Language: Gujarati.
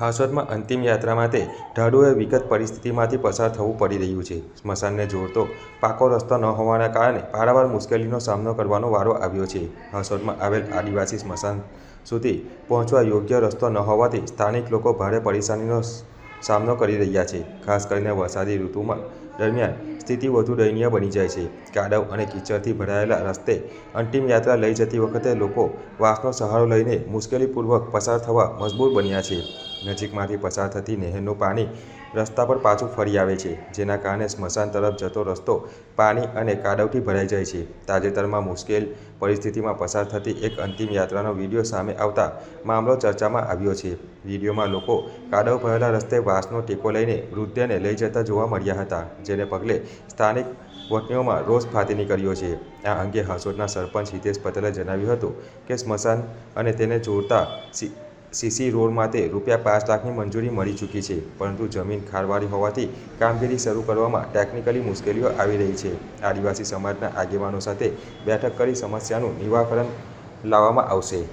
હાંસોટમાં અંતિમ યાત્રા માટે ઢાળુએ વિગત પરિસ્થિતિમાંથી પસાર થવું પડી રહ્યું છે. સ્મશાનને જોડતો પાકો રસ્તો ન હોવાના કારણે પારાવાર મુશ્કેલીનો સામનો કરવાનો વારો આવ્યો છે. હાસોદમાં આવેલ આદિવાસી સ્મશાન સુધી પહોંચવા યોગ્ય રસ્તો ન હોવાથી સ્થાનિક લોકો ભારે પરેશાનીનો સામનો કરી રહ્યા છે. ખાસ કરીને વરસાદી ઋતુમાં દરમિયાન સ્થિતિ વધુ દયનીય બની જાય છે. કાદવ અને કીચડથી ભરાયેલા રસ્તે અંતિમ યાત્રા લઈ જતી વખતે લોકો વાસનો સહારો લઈને મુશ્કેલીપૂર્વક પસાર થવા મજબૂર બન્યા છે. નજીકમાંથી પસાર થતી નહેરનું પાણી રસ્તા પર પાછું ફરી આવે છે, જેના કારણે સ્મશાન તરફ જતો રસ્તો પાણી અને કાદવથી ભરાઈ જાય છે. તાજેતરમાં મુશ્કેલ પરિસ્થિતિમાં પસાર થતી એક અંતિમ યાત્રાનો વીડિયો સામે આવતા મામલો ચર્ચામાં આવ્યો છે. વિડીયોમાં લોકો કાદવ ભરેલા રસ્તે વાંસનો ટેકો લઈને વૃદ્ધને લઈ જતા જોવા મળ્યા હતા, જેને પગલે સ્થાનિક વતનીઓમાં રોષ ફાટી નીકળ્યો છે. આ અંગે હાંસોટના સરપંચ હિતેશ પટેલે જણાવ્યું હતું કે સ્મશાન અને તેને જોડતા સીસી રોડ માટે રૂપિયા પાંચ લાખની મંજૂરી મળી ચૂકી છે, પરંતુ જમીન ખારવાળી હોવાથી કામગીરી શરૂ કરવામાં ટેકનિકલી મુશ્કેલીઓ આવી રહી છે. આદિવાસી સમાજના આગેવાનો સાથે બેઠક કરી સમસ્યાનું નિવારણ લાવવામાં આવશે.